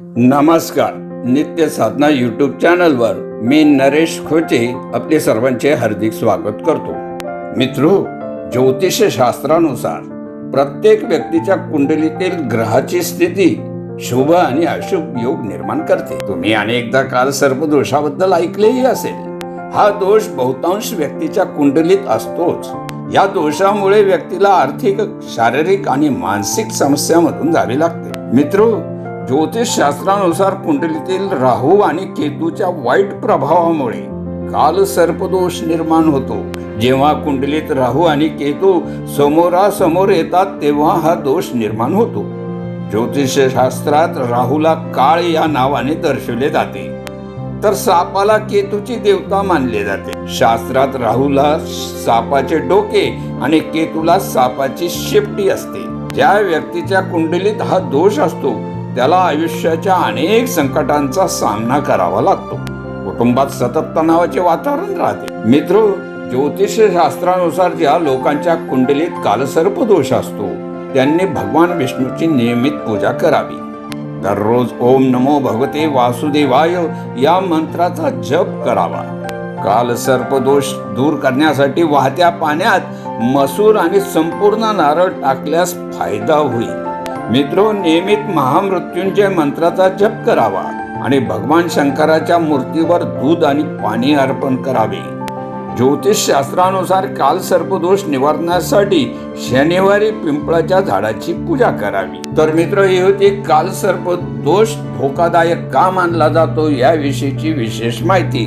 नमस्कार नित्य साधना यूट्यूब चॅनलवर मी नरेश खोचे आपले सर्वांचे हार्दिक स्वागत करतो. मित्रो ज्योतिष शास्त्रानुसार प्रत्येक व्यक्तीच्या कुंडलीतील ग्रहाची स्थिती शुभ आणि अशुभ योग निर्माण करते. तुम्ही अनेकदा काल सर्पदोषाबद्दल ऐकलेही असेल. हा दोष बहुतांश व्यक्तीच्या कुंडलीत असतोच. या दोषामुळे व्यक्तीला आर्थिक शारीरिक आणि मानसिक समस्यामधून जावे लागते. मित्रो ज्योतिष शास्त्रानुसार कुंडलीतील राहू आणि केतूच्या वाईट प्रभावामुळे काल सर्पदोष निर्माण होतो. जेव्हा कुंडलीत राहू आणि केतू समोरासमोर येतात तेव्हा हा दोष निर्माण होतो. ज्योतिषशास्त्रात राहूला काळ या नावाने दर्शवले जाते. तर सापाला केतूची देवता मानले जाते. शास्त्रात राहूला सापाचे डोके आणि केतूला सापाची शेपटी असते. ज्या व्यक्तीच्या कुंडलीत हा दोष असतो त्याला आयुष्याच्या अनेक संकटांचा सामना करावा लागतो. कुटुंबात सतत तणावाचे वातावरण राहते. मित्र ज्योतिष शास्त्रानुसार ज्या लोकांच्या कुंडलीत कालसर्प दोष असतो त्यांनी भगवान विष्णूची नियमित पूजा करावी. दररोज ओम नमो भगवते वासुदेवाय या मंत्राचा जप करावा. काल सर्पदोष दूर करण्यासाठी वाहत्या पाण्यात मसूर आणि संपूर्ण नारळ टाकल्यास फायदा होईल. मित्रो नियमित महामृत्युंजय मंत्राचा जप करावा आणि भगवान शंकराच्या मूर्तीवर दूध आणि पाणी अर्पण करावे. ज्योतिष शास्त्रानुसार काल सर्पदोष निवारण्यासाठी शनिवारी पिंपळाच्या झाडाची पूजा करावी. तर मित्र ही होती काल सर्पदोष धोकादायक का मानला जातो याविषयीची विशेष माहिती.